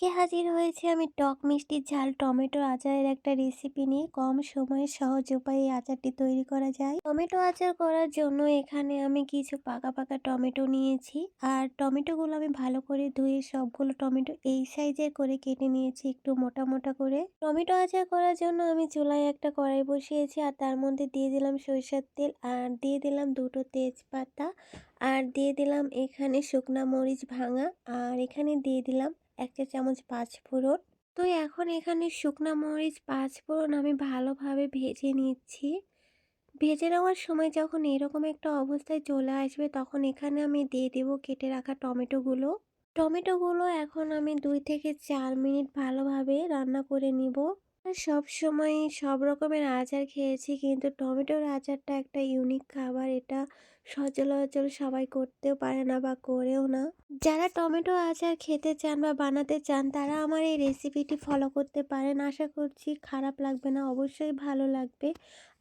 আজকে হাজির হয়েছে আমি টক মিষ্টি ঝাল টমেটো আচারের একটা রেসিপি নিয়ে। কম সময়ে সহজ উপায়ে এই আচারটি তৈরি করা যায়। টমেটো আচার করার জন্য এখানে আমি কিছু পাকা পাকা টমেটো নিয়েছি। আর টমেটোগুলো আমি ভালো করে ধুয়ে সবগুলো টমেটো এই সাইজের করে কেটে নিয়েছি একটু মোটা মোটা করে। টমেটো আচার করার জন্য আমি চুলায় একটা কড়াই বসিয়েছি আর তার মধ্যে দিয়ে দিলাম সরিষার তেল আর দিয়ে দিলাম দুটো তেজপাতা। আর দিয়ে দিলাম এখানে শুকনা মরিচ ভাঙা। আর এখানে দিয়ে দিলাম এক চা চামচ পাঁচ ফোড়ন। তো এখন এখানে শুকনা মরিচ পাঁচ ফোড়ন আমি ভালোভাবে ভেজে নিচ্ছি। ভেজে নেওয়ার সময় যখন এরকম একটা অবস্থায় চলে আসবে তখন এখানে আমি দিয়ে দেবো কেটে রাখা টমেটোগুলো। টমেটোগুলো এখন আমি দুই থেকে চার মিনিট ভালোভাবে রান্না করে নিব। সব সময় সব রকমের আচার খেয়েছি। কিন্তু টমেটোর আচারটা একটা ইউনিক খাবার। এটা সচলাচল সবাই করতেও পারে না বা করেও না। যারা টমেটো আচার খেতে চান বা বানাতে চান, তারা আমার এই রেসিপিটি ফলো করতে পারেন। আশা করছি খারাপ লাগবে না, অবশ্যই ভালো লাগবে।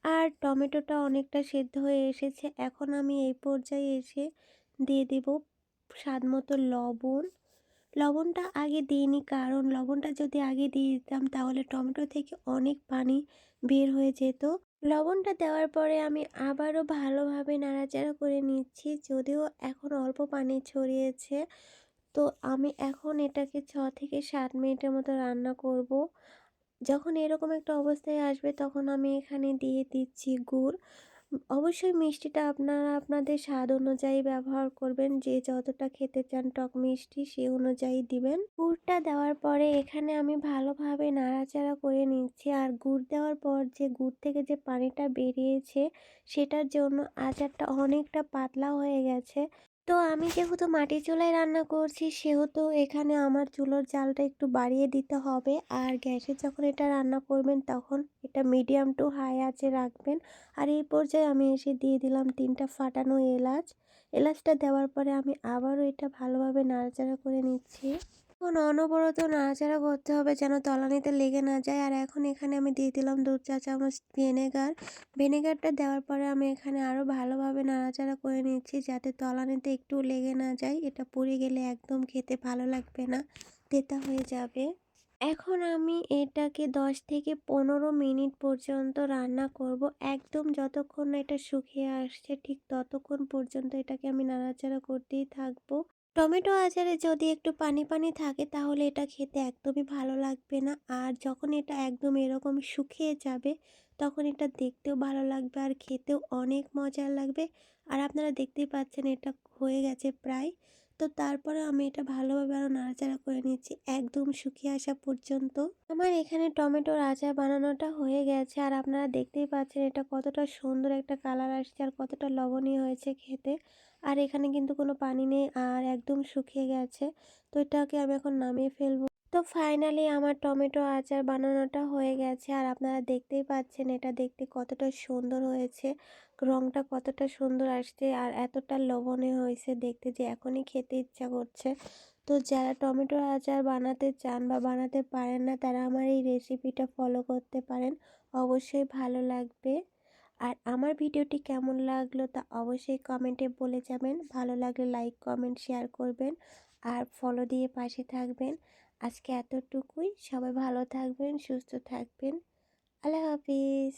আর টমেটোটা অনেকটা সেদ্ধ হয়ে এসেছে। এখন আমি এই পর্যায়ে এসে দিয়ে দেব স্বাদ মতো লবণ। লবণটা আগে দিইনি কারণ লবণটা যদি আগে দিয়ে দিতাম তাহলে টমেটো থেকে অনেক পানি বের হয়ে যেত। লবণটা দেওয়ার পরে আমি আবারও ভালোভাবে নাড়াচাড়া করে নিচ্ছি, যদিও এখন অল্প পানি ছড়িয়েছে। তো আমি এখন এটাকে ছ থেকে সাত মিনিটের মতো রান্না করব। যখন এরকম একটা অবস্থায় আসবে তখন আমি এখানে দিয়ে দিচ্ছি গুড়। অবশ্যই মিষ্টিটা আপনারা আপনাদের স্বাদ অনুযায়ী ব্যবহার করবেন। যে যতটা খেতে চান টক মিষ্টি সে অনুযায়ী দিবেন। গুড়টা দেওয়ার পরে এখানে আমি ভালোভাবে নাড়াচাড়া করে নিচ্ছি। আর গুড় দেওয়ার পর যে গুড় থেকে যে পানিটা বেরিয়েছে সেটার জন্য আচারটা অনেকটা পাতলা হয়ে গেছে। তো আমি যেহেতু মাটির চুলায় রান্না করছি, সেহেতু এখানে আমার চুলোর জালটা একটু বাড়িয়ে দিতে হবে। আর গ্যাসে যখন এটা রান্না করবেন, তখন এটা মিডিয়াম টু হাই আঁচে রাখবেন। আর এই পর্যায়ে আমি এসে দিয়ে দিলাম তিনটা ফাটানো এলাচ। এলাচটা দেওয়ার পরে আমি আবারও এটা ভালোভাবে নাড়াচাড়া করে নিচ্ছি। এখন অনবরত নাড়াচাড়া করতে হবে যেন তলানিতে লেগে না যায়। আর এখন এখানে আমি দিয়ে দিলাম দু চা চামচ ভিনেগার। ভিনেগারটা দেওয়ার পরে আমি এখানে আরও ভালোভাবে নাড়াচাড়া করে নিচ্ছি যাতে তলানিতে একটু লেগে না যায়। এটা পুড়ে গেলে একদম খেতে ভালো লাগবে না, তেতা হয়ে যাবে। এখন আমি এটাকে দশ থেকে পনেরো মিনিট পর্যন্ত রান্না করব। একদম যতক্ষণ না এটা শুকিয়ে আসছে ঠিক ততক্ষণ পর্যন্ত এটাকে আমি নাড়াচাড়া করতেই থাকব। টমেটো আচারে যদি একটু পানি পানি থাকে তাহলে এটা খেতে একদমই ভালো লাগবে না। আর যখন এটা একদম এরকম শুকিয়ে যাবে, তখন এটা দেখতেও ভালো লাগবে আর খেতেও অনেক মজার লাগবে। আর আপনারা দেখতেই পাচ্ছেন এটা হয়ে গেছে প্রায়। তো তারপরে আমি এটা ভালোভাবে আরও নাড়াচাড়া করে নিচ্ছি একদম শুকিয়ে আসা পর্যন্ত। আমার এখানে টমেটোর আচার বানানোটা হয়ে গেছে আর আপনারা দেখতেই পাচ্ছেন এটা কতটা সুন্দর একটা কালার আসছে আর কতটা লবণীয় হয়েছে খেতে। আর এখানে কিন্তু কোনো পানি নেই আর একদম শুকিয়ে গেছে। তো এটাকে আমি এখন নামিয়ে ফেলব। তো ফাইনালি আমার টমেটো আচার বানানোটা হয়ে গেছে। আর আপনারা দেখতেই পাচ্ছেন এটা দেখতে কতটা সুন্দর হয়েছে। রংটা কতটা সুন্দর আসছে আর এতটা লবণে হয়েছে দেখতে যে এখনই খেতে ইচ্ছা করছে। তো যারা টমেটো আচার বানাতে চান বা বানাতে পারেন না, তারা আমার এই রেসিপিটা ফলো করতে পারেন। অবশ্যই ভালো লাগবে। আর আমার ভিডিওটি কেমন লাগল তা অবশ্যই কমেন্টে বলে যাবেন। ভালো লাগলে লাইক কমেন্ট শেয়ার করবেন। আর ফলো দিয়ে পাশে থাকবেন। আজকে এতটুকুই। সবাই ভালো থাকবেন সুস্থ থাকবেন। আল্লাহ হাফিজ।